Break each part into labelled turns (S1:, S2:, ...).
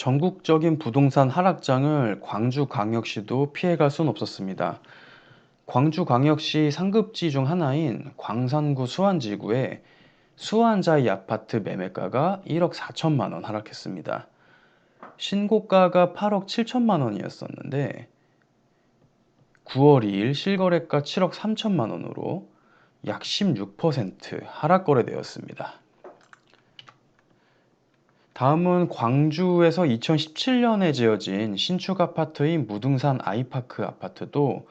S1: 전국적인 부동산 하락장을 광주광역시도 피해갈 순 없었습니다. 광주광역시 상급지 중 하나인 광산구 수안지구에 수안자이 아파트 매매가가 1억 4천만 원 하락했습니다. 신고가가 8억 7천만 원이었었는데 9월 2일 실거래가 7억 3천만 원으로 약 16% 하락 거래되었습니다. 다음은 광주에서 2017년에 지어진 신축 아파트인 무등산 아이파크 아파트도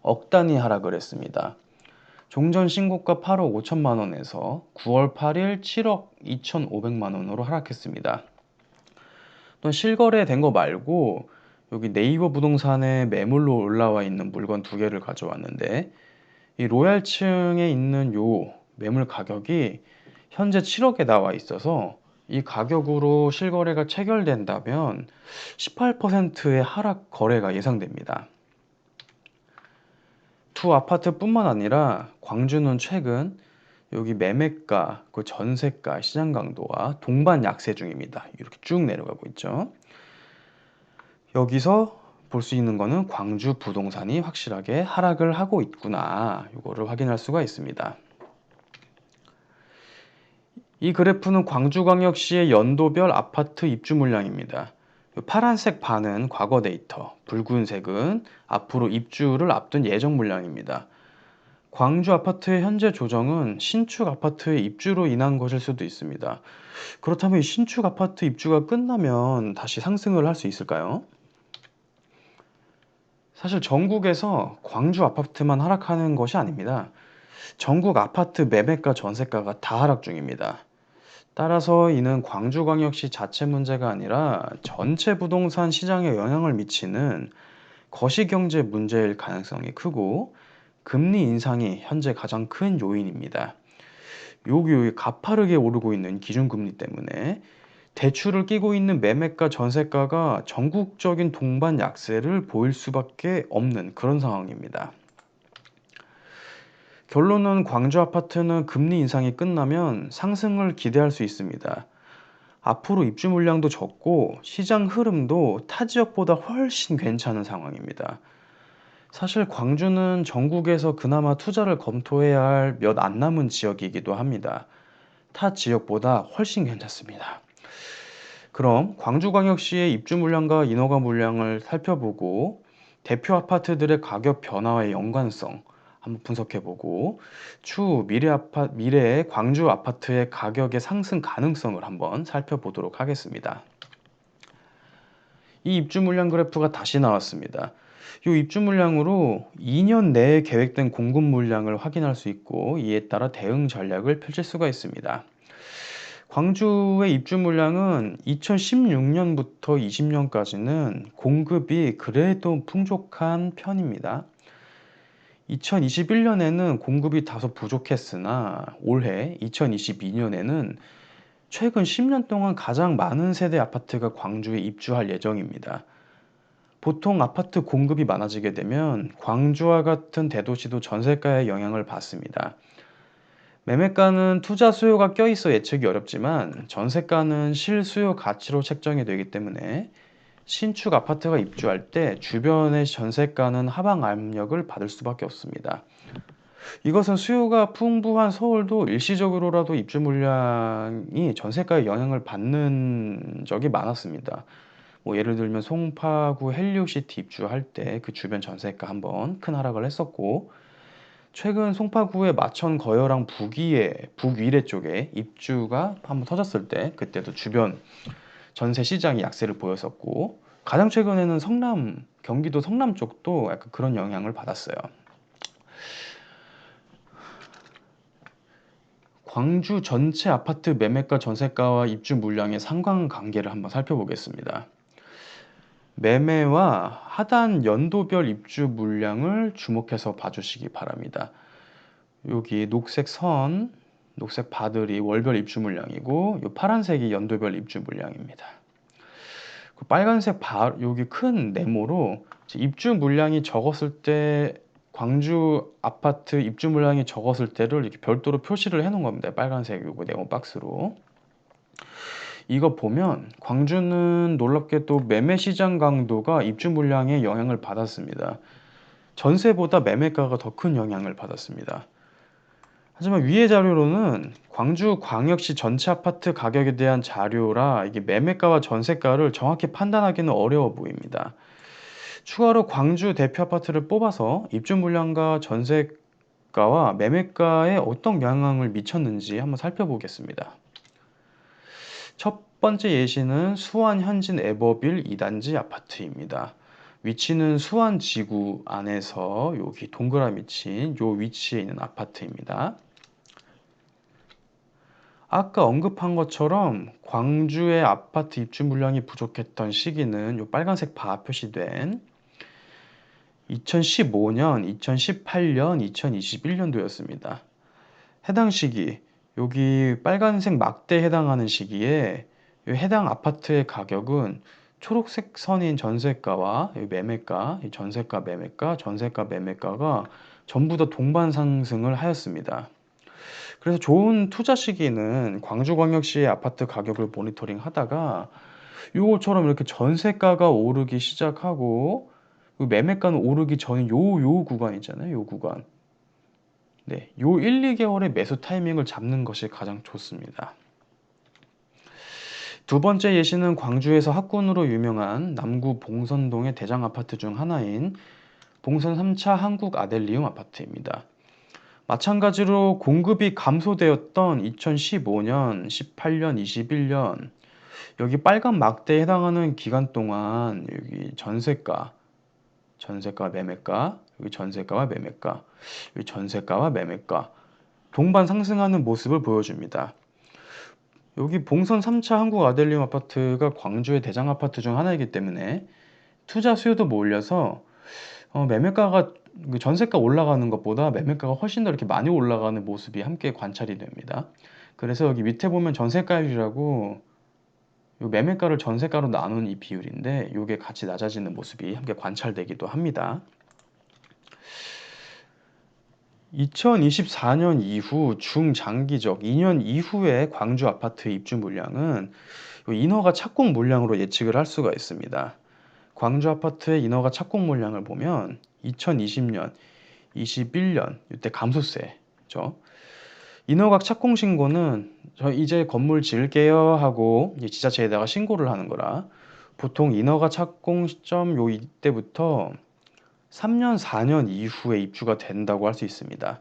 S1: 억 단위 하락을 했습니다. 종전 신고가 8억 5천만 원에서 9월 8일 7억 2,500만 원으로 하락했습니다. 또 실거래된 거 말고 여기 네이버 부동산에 매물로 올라와 있는 물건 두 개를 가져왔는데 이 로얄층에 있는 요 매물 가격이 현재 7억에 나와 있어서 이 가격으로 실거래가 체결된다면 18%의 하락 거래가 예상됩니다. 두 아파트뿐만 아니라 광주는 최근 여기 매매가, 그 전세가, 시장 강도와 동반 약세 중입니다. 이렇게 쭉 내려가고 있죠. 여기서 볼 수 있는 거는 광주 부동산이 확실하게 하락을 하고 있구나. 이거를 확인할 수가 있습니다. 이 그래프는 광주광역시의 연도별 아파트 입주 물량입니다. 파란색 반은 과거 데이터, 붉은색은 앞으로 입주를 앞둔 예정 물량입니다. 광주 아파트의 현재 조정은 신축 아파트의 입주로 인한 것일 수도 있습니다. 그렇다면 이 신축 아파트 입주가 끝나면 다시 상승을 할 수 있을까요? 사실 전국에서 광주 아파트만 하락하는 것이 아닙니다. 전국 아파트 매매가 전세가가 다 하락 중입니다. 따라서 이는 광주광역시 자체 문제가 아니라 전체 부동산 시장에 영향을 미치는 거시경제 문제일 가능성이 크고 금리 인상이 현재 가장 큰 요인입니다. 여기 가파르게 오르고 있는 기준금리 때문에 대출을 끼고 있는 매매가 전세가가 전국적인 동반 약세를 보일 수밖에 없는 그런 상황입니다. 결론은 광주 아파트는 금리 인상이 끝나면 상승을 기대할 수 있습니다. 앞으로 입주 물량도 적고 시장 흐름도 타 지역보다 훨씬 괜찮은 상황입니다. 사실 광주는 전국에서 그나마 투자를 검토해야 할 몇 안 남은 지역이기도 합니다. 타 지역보다 훨씬 괜찮습니다. 그럼 광주광역시의 입주 물량과 인허가 물량을 살펴보고 대표 아파트들의 가격 변화와의 연관성, 한번 분석해보고 추후 미래 아파 미래의 광주 아파트의 가격의 상승 가능성을 한번 살펴보도록 하겠습니다. 이 입주 물량 그래프가 다시 나왔습니다. 이 입주 물량으로 2년 내에 계획된 공급 물량을 확인할 수 있고 이에 따라 대응 전략을 펼칠 수가 있습니다. 광주의 입주 물량은 2016년부터 20년까지는 공급이 그래도 풍족한 편입니다. 2021년에는 공급이 다소 부족했으나 올해 2022년에는 최근 10년 동안 가장 많은 세대 아파트가 광주에 입주할 예정입니다. 보통 아파트 공급이 많아지게 되면 광주와 같은 대도시도 전세가의 영향을 받습니다. 매매가는 투자 수요가 껴있어 예측이 어렵지만 전세가는 실수요 가치로 책정이 되기 때문에 신축 아파트가 입주할 때 주변의 전세가는 하방 압력을 받을 수밖에 없습니다. 이것은 수요가 풍부한 서울도 일시적으로라도 입주 물량이 전세가에 영향을 받는 적이 많았습니다. 뭐 예를 들면 송파구 헬리오시티 입주할 때 그 주변 전세가 한번 큰 하락을 했었고 최근 송파구의 마천 거여랑 북위에 북위례 쪽에 입주가 한번 터졌을 때 그때도 주변 전세 시장이 약세를 보였었고 가장 최근에는 성남 경기도 성남 쪽도 약간 그런 영향을 받았어요. 광주 전체 아파트 매매가 전세가와 입주 물량의 상관관계를 한번 살펴보겠습니다. 매매와 하단 연도별 입주 물량을 주목해서 봐주시기 바랍니다. 여기 녹색 선, 녹색 바들이 월별 입주 물량이고 이 파란색이 연도별 입주 물량입니다. 그 빨간색 바 여기 큰 네모로 입주 물량이 적었을 때 광주 아파트 입주 물량이 적었을 때를 이렇게 별도로 표시를 해 놓은 겁니다. 빨간색 요거 네모 박스로. 이거 보면 광주는 놀랍게 또 매매 시장 강도가 입주 물량에 영향을 받았습니다. 전세보다 매매가가 더 큰 영향을 받았습니다. 하지만 위의 자료로는 광주 광역시 전체 아파트 가격에 대한 자료라 이게 매매가와 전세가를 정확히 판단하기는 어려워 보입니다. 추가로 광주 대표 아파트를 뽑아서 입주 물량과 전세가와 매매가에 어떤 영향을 미쳤는지 한번 살펴보겠습니다. 첫 번째 예시는 수원 현진 에버빌 2단지 아파트입니다. 위치는 수원 지구 안에서 여기 동그라미 친 요 위치에 있는 아파트입니다. 아까 언급한 것처럼 광주의 아파트 입주 물량이 부족했던 시기는 요 빨간색 바 표시된 2015년, 2018년, 2021년도였습니다. 해당 시기, 여기 빨간색 막대에 해당하는 시기에 이 해당 아파트의 가격은 초록색 선인 전세가와 매매가, 전세가, 매매가, 전세가, 매매가가 전부 다 동반 상승을 하였습니다. 그래서 좋은 투자 시기는 광주광역시의 아파트 가격을 모니터링 하다가 요것처럼 이렇게 전세가가 오르기 시작하고 그 매매가는 오르기 전인 요, 요 구간 있잖아요. 요 구간. 네, 요 1, 2개월의 매수 타이밍을 잡는 것이 가장 좋습니다. 두 번째 예시는 광주에서 학군으로 유명한 남구 봉선동의 대장 아파트 중 하나인 봉선 3차 한국 아델리움 아파트입니다. 마찬가지로 공급이 감소되었던 2015년, 18년, 21년 여기 빨간 막대에 해당하는 기간 동안 여기 전세가, 전세가 매매가, 여기 전세가와 매매가, 여기 전세가와 매매가 동반 상승하는 모습을 보여줍니다. 여기 봉선 3차 한국 아델리움 아파트가 광주의 대장 아파트 중 하나이기 때문에 투자 수요도 몰려서 어, 매매가가 그 전세가 올라가는 것보다 매매가가 훨씬 더 이렇게 많이 올라가는 모습이 함께 관찰이 됩니다. 그래서 여기 밑에 보면 전세가율이라고 요 매매가를 전세가로 나눈 이 비율인데 이게 같이 낮아지는 모습이 함께 관찰되기도 합니다. 2024년 이후 중장기적 2년 이후의 광주 아파트 입주 물량은 인허가 착공 물량으로 예측을 할 수가 있습니다. 광주 아파트의 인허가 착공 물량을 보면 2020년, 21년 이때 감소세죠. 인허가 착공 신고는 저 이제 건물 지을게요 하고 지자체에다가 신고를 하는 거라 보통 인허가 착공 시점 요 이때부터 3년, 4년 이후에 입주가 된다고 할 수 있습니다.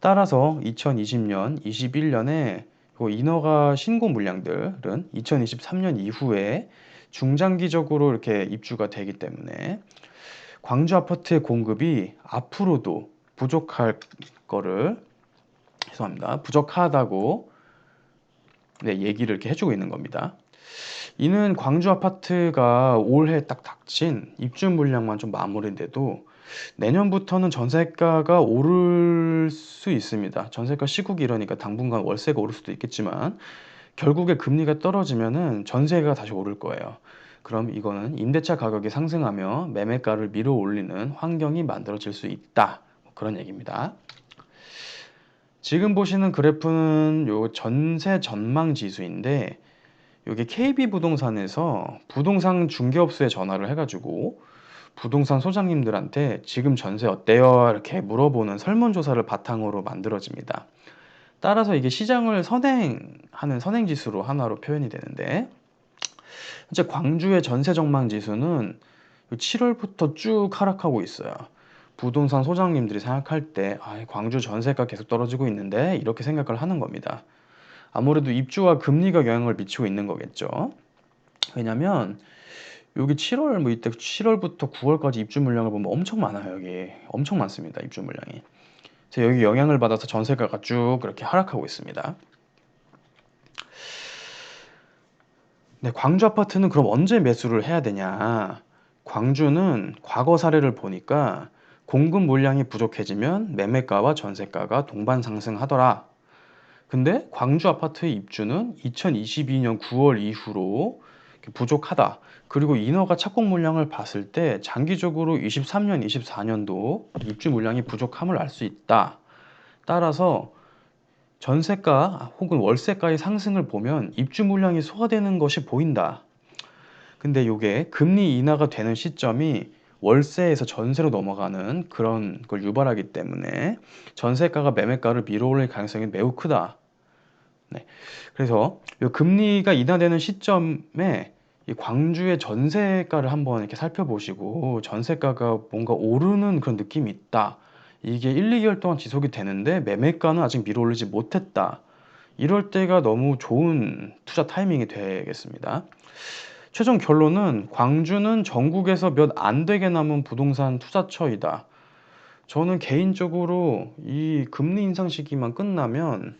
S1: 따라서 2020년, 21년에 인허가 신고 물량들은 2023년 이후에 중장기적으로 이렇게 입주가 되기 때문에 광주 아파트의 공급이 앞으로도 부족할 거를 죄송합니다. 부족하다고 네, 얘기를 이렇게 해주고 있는 겁니다. 이는 광주 아파트가 올해 딱 닥친 입주 물량만 좀 마무리인데도 내년부터는 전세가가 오를 수 있습니다. 전세가 시국이 이러니까 당분간 월세가 오를 수도 있겠지만 결국에 금리가 떨어지면은 전세가 다시 오를 거예요. 그럼 이거는 임대차 가격이 상승하며 매매가를 밀어 올리는 환경이 만들어질 수 있다. 뭐 그런 얘기입니다. 지금 보시는 그래프는 요 전세 전망 지수인데 여기 KB부동산에서 부동산 중개업소에 전화를 해가지고 부동산 소장님들한테 지금 전세 어때요? 이렇게 물어보는 설문조사를 바탕으로 만들어집니다. 따라서 이게 시장을 선행하는 선행지수로 하나로 표현이 되는데 현재 광주의 전세 전망 지수는 7월부터 쭉 하락하고 있어요. 부동산 소장님들이 생각할 때 아, 광주 전세가 계속 떨어지고 있는데 이렇게 생각을 하는 겁니다. 아무래도 입주와 금리가 영향을 미치고 있는 거겠죠. 왜냐면 여기 7월 뭐 이때 7월부터 9월까지 입주 물량을 보면 엄청 많아요 여기 엄청 많습니다 입주 물량이 그래서 여기 영향을 받아서 전세가가 쭉 그렇게 하락하고 있습니다. 네, 광주 아파트는 그럼 언제 매수를 해야 되냐? 광주는 과거 사례를 보니까 공급 물량이 부족해지면 매매가와 전세가가 동반 상승하더라. 근데 광주 아파트의 입주는 2022년 9월 이후로 부족하다. 그리고 인허가 착공 물량을 봤을 때 장기적으로 23년, 24년도 입주 물량이 부족함을 알 수 있다. 따라서 전세가 혹은 월세가의 상승을 보면 입주 물량이 소화되는 것이 보인다. 근데 요게 금리 인하가 되는 시점이 월세에서 전세로 넘어가는 그런 걸 유발하기 때문에 전세가가 매매가를 밀어올릴 가능성이 매우 크다. 네. 그래서 요 금리가 인하되는 시점에 이 광주의 전세가를 한번 이렇게 살펴보시고 전세가가 뭔가 오르는 그런 느낌이 있다. 이게 1, 2개월 동안 지속이 되는데 매매가는 아직 밀어올리지 못했다. 이럴 때가 너무 좋은 투자 타이밍이 되겠습니다. 최종 결론은 광주는 전국에서 몇 안 되게 남은 부동산 투자처이다. 저는 개인적으로 이 금리 인상 시기만 끝나면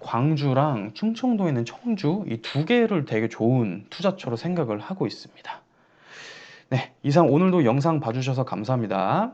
S1: 광주랑 충청도에 있는 청주 이 두 개를 되게 좋은 투자처로 생각을 하고 있습니다. 네, 이상 오늘도 영상 봐주셔서 감사합니다.